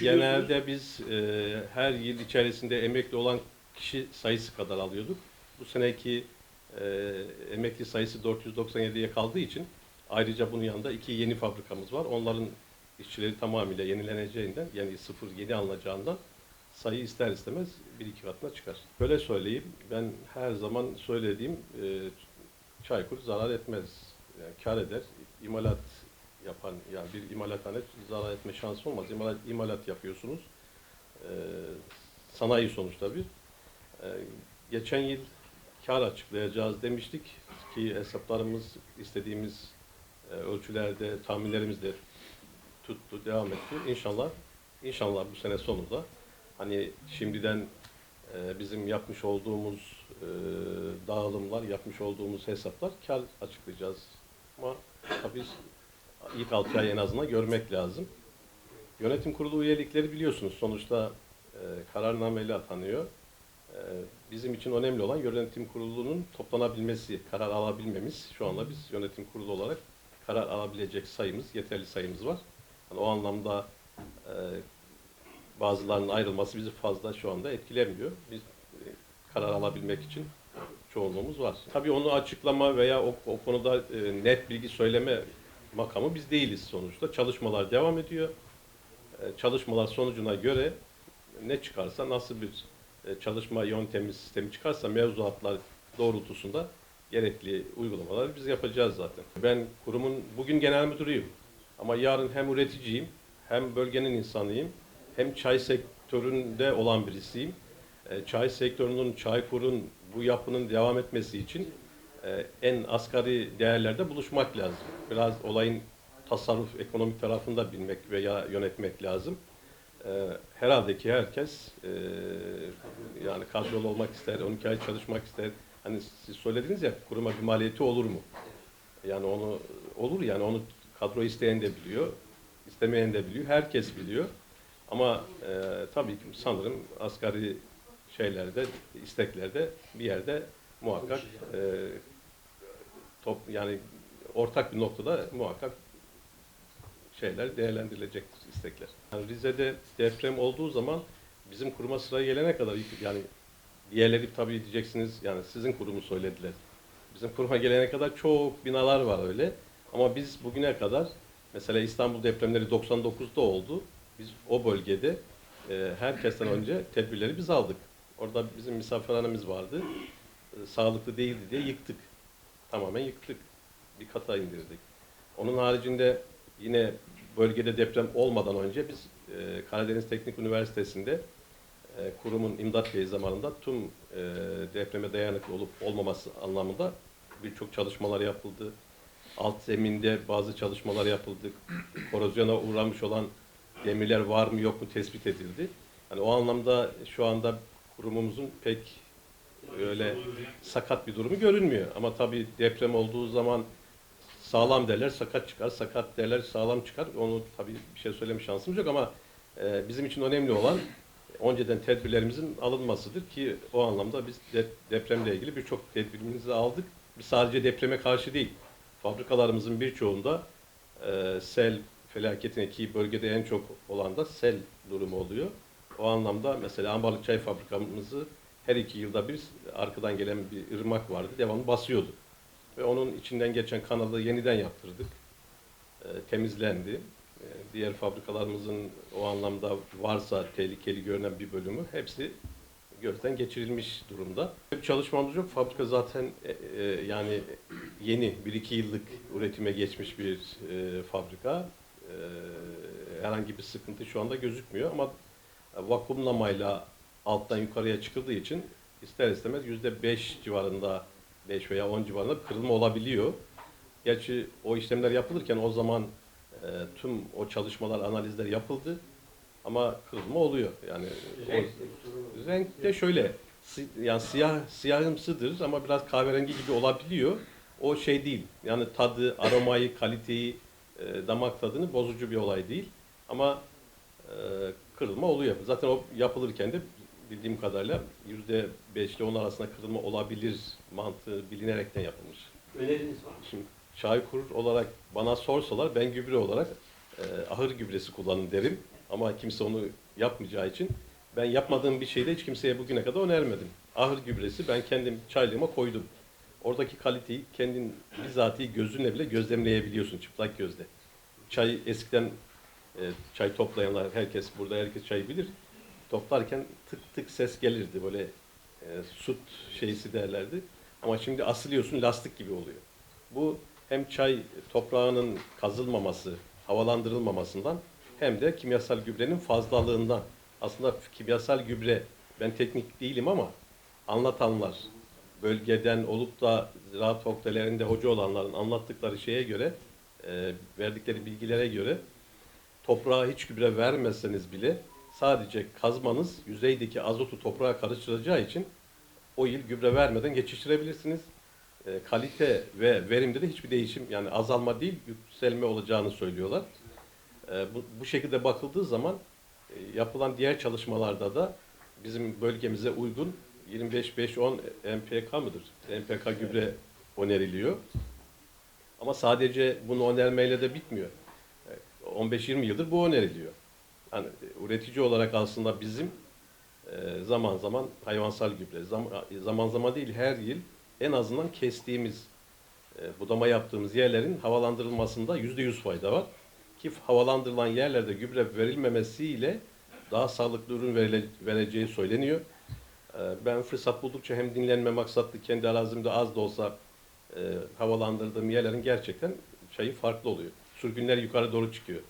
Genelde biz e, her yıl içerisinde emekli olan kişi sayısı kadar alıyorduk. Bu seneki e, emekli sayısı 497'ye kaldığı için ayrıca bunun yanında iki yeni fabrikamız var. Onların işçileri tamamıyla yenileneceğinden yani sıfır yeni alınacağından sayı ister istemez bir iki katına çıkar. Böyle söyleyeyim, ben her zaman söylediğim e, Çaykur zarar etmez, yani kar eder. İmalat yapan, yani bir imalathane zarar etme şansı olmaz. İmalat, imalat yapıyorsunuz. E, sanayi sonuçta bir. E, geçen yıl kar açıklayacağız demiştik ki hesaplarımız istediğimiz e, ölçülerde, tahminlerimiz de tuttu, devam etti. İnşallah, inşallah bu sene sonunda hani şimdiden e, bizim yapmış olduğumuz e, dağılımlar, yapmış olduğumuz hesaplar kar açıklayacağız. Ama tabii ilk altı ay en azından görmek lazım. Yönetim kurulu üyelikleri biliyorsunuz sonuçta e, kararnameyle atanıyor. E, bizim için önemli olan yönetim kurulunun toplanabilmesi, karar alabilmemiz. Şu anda biz yönetim kurulu olarak karar alabilecek sayımız, yeterli sayımız var. Yani o anlamda e, bazılarının ayrılması bizi fazla şu anda etkilemiyor. Biz e, karar alabilmek için çoğunluğumuz var. Tabii onu açıklama veya o, o konuda e, net bilgi söyleme makamı biz değiliz sonuçta. Çalışmalar devam ediyor. E, çalışmalar sonucuna göre ne çıkarsa, nasıl bir e, çalışma yöntemi, sistemi çıkarsa mevzuatlar doğrultusunda gerekli uygulamaları biz yapacağız zaten. Ben kurumun bugün genel müdürüyüm. Ama yarın hem üreticiyim, hem bölgenin insanıyım, hem çay sektöründe olan birisiyim. E, Çay sektörünün, Çaykur'un bu yapının devam etmesi için en asgari değerlerde buluşmak lazım. Biraz olayın tasarruf, ekonomik tarafında bilmek veya yönetmek lazım. E, Herhalde ki herkes e, yani kadrolu olmak ister, 12 ay çalışmak ister. Hani siz söylediniz ya kuruma bir maliyeti olur mu? Yani onu olur yani onu kadro isteyen de biliyor, istemeyen de biliyor, herkes biliyor. Ama e, tabii ki sanırım asgari şeylerde, isteklerde bir yerde muhakkak e, top yani ortak bir noktada muhakkak şeyler değerlendirilecektir istekler. Yani Rize'de deprem olduğu zaman bizim kuruma sıraya gelene kadar yani diğerleri tabii diyeceksiniz yani sizin kurumu söylediler. Bizim kuruma gelene kadar çok binalar var öyle. Ama biz bugüne kadar mesela İstanbul depremleri 99'da oldu. Biz o bölgede e, herkesten önce tedbirleri biz aldık. Orada bizim misafirhanemiz vardı. E, sağlıklı değildi diye yıktık. Tamamen yıktık. Bir kata indirdik. Onun haricinde yine bölgede deprem olmadan önce biz e, Karadeniz Teknik Üniversitesi'nde e, kurumun imdat Bey zamanında tüm e, depreme dayanıklı olup olmaması anlamında birçok çalışmalar yapıldı. Alt zeminde bazı çalışmalar yapıldı. Korozyona uğramış olan demirler var mı yok mu tespit edildi. Yani o anlamda şu anda kurumumuzun pek öyle sakat bir durumu görünmüyor. Ama tabii deprem olduğu zaman sağlam derler sakat çıkar, sakat derler sağlam çıkar. Onu tabii bir şey söyleme şansımız yok ama e, bizim için önemli olan önceden tedbirlerimizin alınmasıdır ki o anlamda biz de, depremle ilgili birçok tedbirimizi aldık. Sadece depreme karşı değil, fabrikalarımızın birçoğunda e, sel felaketine ki bölgede en çok olan da sel durumu oluyor. O anlamda mesela Ambarlık Çay Fabrikamızı her iki yılda bir arkadan gelen bir ırmak vardı. Devamlı basıyordu. Ve onun içinden geçen kanalı yeniden yaptırdık. E, temizlendi. E, diğer fabrikalarımızın o anlamda varsa tehlikeli görünen bir bölümü hepsi gözden geçirilmiş durumda. Bir çalışmamız yok. Fabrika zaten e, e, yani yeni, bir iki yıllık üretime geçmiş bir e, fabrika. E, herhangi bir sıkıntı şu anda gözükmüyor ama vakumlamayla alttan yukarıya çıkıldığı için ister istemez yüzde beş civarında 5 veya 10 civarında kırılma olabiliyor. Gerçi o işlemler yapılırken o zaman e, tüm o çalışmalar, analizler yapıldı. Ama kırılma oluyor. Yani o, renk de şöyle si- yani siyah siyahımsıdır ama biraz kahverengi gibi olabiliyor. O şey değil. Yani tadı, aromayı, kaliteyi, e, damak tadını bozucu bir olay değil. Ama e, kırılma oluyor. Zaten o yapılırken de bildiğim kadarıyla yüzde beş ile on arasında kırılma olabilir mantığı bilinerekten yapılmış. Öneriniz var mı? Şimdi Çaykur olarak bana sorsalar ben gübre olarak e, ahır gübresi kullanın derim. Ama kimse onu yapmayacağı için ben yapmadığım bir şeyde hiç kimseye bugüne kadar önermedim. Ahır gübresi ben kendim çaylığıma koydum. Oradaki kaliteyi kendin bizatihi gözünle bile gözlemleyebiliyorsun çıplak gözle. Çay eskiden e, çay toplayanlar herkes burada herkes çay bilir. Toplarken tık tık ses gelirdi böyle e, sut şeysi derlerdi. Ama şimdi asılıyorsun lastik gibi oluyor. Bu hem çay toprağının kazılmaması, havalandırılmamasından hem de kimyasal gübrenin fazlalığından. Aslında kimyasal gübre ben teknik değilim ama anlatanlar bölgeden olup da ziraat fakültelerinde hoca olanların anlattıkları şeye göre e, verdikleri bilgilere göre toprağa hiç gübre vermezseniz bile sadece kazmanız yüzeydeki azotu toprağa karıştıracağı için o yıl gübre vermeden geçiştirebilirsiniz. E, kalite ve verimde de hiçbir değişim yani azalma değil yükselme olacağını söylüyorlar. E, bu, bu şekilde bakıldığı zaman e, yapılan diğer çalışmalarda da bizim bölgemize uygun 25-5-10 MPK mıdır? MPK gübre öneriliyor. Ama sadece bunu önermeyle de bitmiyor. E, 15-20 yıldır bu öneriliyor. Yani e, üretici olarak aslında bizim e, zaman zaman hayvansal gübre, zam- zaman zaman değil her yıl en azından kestiğimiz, e, budama yaptığımız yerlerin havalandırılmasında yüzde yüz fayda var. Ki havalandırılan yerlerde gübre verilmemesiyle daha sağlıklı ürün verile- vereceği söyleniyor. Ben fırsat buldukça hem dinlenme maksatlı kendi arazimde az da olsa e, havalandırdığım yerlerin gerçekten çayı farklı oluyor. Sürgünler yukarı doğru çıkıyor.